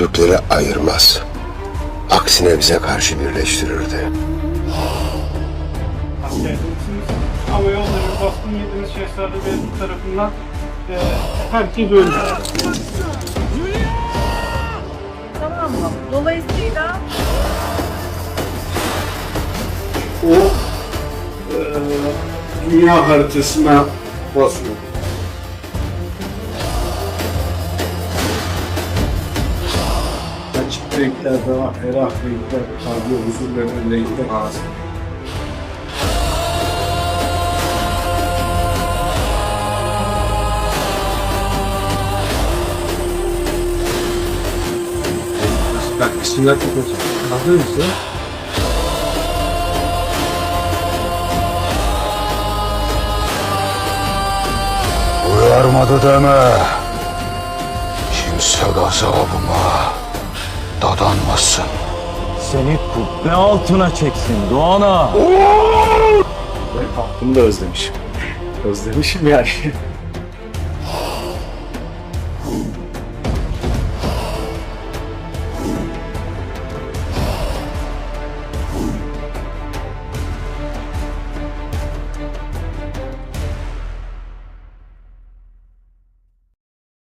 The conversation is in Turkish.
Türkleri ayırmaz. Aksine bize karşı birleştirirdi. Askerliksiniz. Hava yolları baskın yediğiniz Şehzade Beyazıt tarafından e, herkes öldü. Tamam mı? Dolayısıyla O e, dünya haritasına basıyor. Renkler var, ferah renkler, tabi huzur veren renkler. Bak bismillah kokacak. Hazır mısın? Uyarmadı deme. Kimse gazabıma dadanmasın. Seni kubbe altına çeksin Doğan'a. Bunu da özlemişim. Özlemişim yani.